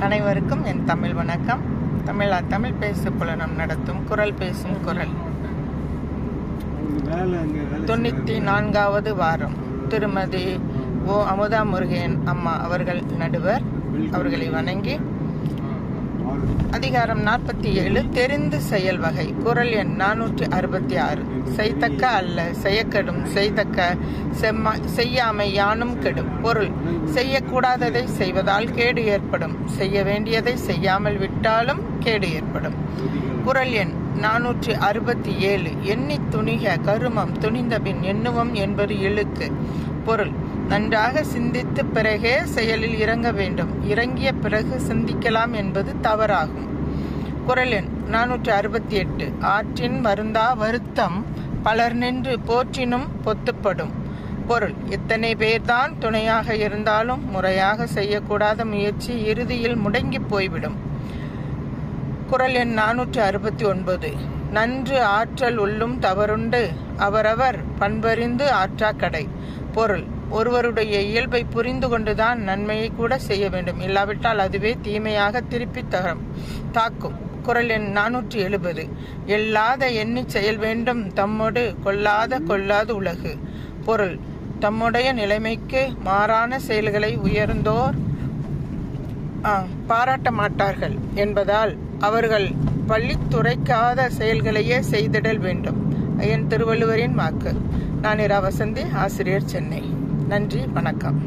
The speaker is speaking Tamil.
அனைவருக்கும் என் தமிழ் வணக்கம். தமிழா தமிழ் பேசு புலனம் நடத்தும் குரல் பேசும் குரல். தொண்ணூற்றி நான்காவது வாரம். திருமதி ஓ அமுதா முருகன் அம்மா அவர்கள் நடுவர். அவர்களை வணங்கி அதிகாரம் நாற்பத்தி ஏழு தெரிந்து செயல் வகை குரல் எண் நானூற்றி அறுபத்தி ஆறு. செய்தக்க அல்ல செய்யக்கெடும் செய்தக்க செம்ம செய்யாமை யானும் கெடும். பொருள் செய்யக்கூடாததை செய்வதால் கேடு ஏற்படும். செய்ய வேண்டியதை செய்யாமல் விட்டாலும் கேடு ஏற்படும். குரல் எண் நானூற்றி அறுபத்தி ஏழு. எண்ணி துணிக கருமம் துணிந்தபின் எண்ணுவம் என்பது இழுக்கு பொருள் நன்றாக சிந்தித்து பிறகே செயலில் இறங்க வேண்டும். இறங்கிய பிறகு சிந்திக்கலாம் என்பது தவறாகும். குரல் எண் நானூற்றி அறுபத்தி எட்டு ஆற்றின் வருந்தா வருத்தம் பலர் நின்று போற்றினும் பொத்துப்படும். பொருள் எத்தனை பேர்தான் துணையாக இருந்தாலும் முறையாக செய்யக்கூடாத முயற்சி இறுதியில் முடங்கி போய்விடும். குரல் எண் நானூற்றி அறுபத்தி ஒன்பது நன்று ஆற்றல் உள்ளும் தவறுண்டு அவரவர் பண்பறிந்து ஆற்றா கடை பொருள் ஒருவருடைய இயல்பை புரிந்து கொண்டுதான் நன்மையை கூட செய்ய வேண்டும். இல்லாவிட்டால் அதுவே தீமையாக திருப்பி தரும் தாக்கும். குரல் எண் நானூற்றி எழுபது. எல்லாத எண்ணி செயல் வேண்டும். தம்மோடு கொல்லாத கொல்லாது உலகு. பொருள் தம்முடைய நிலைமைக்கு மாறான செயல்களை உயர்ந்தோர் பாராட்ட மாட்டார்கள் என்பதால் அவர்கள் பள்ளித்துறைக்காத செயல்களையே செய்திடல் வேண்டும். என் திருவள்ளுவரின் வாக்கு. நான் இரா வசந்தி ஆசிரியர் சென்னை. நன்றி வணக்கம்.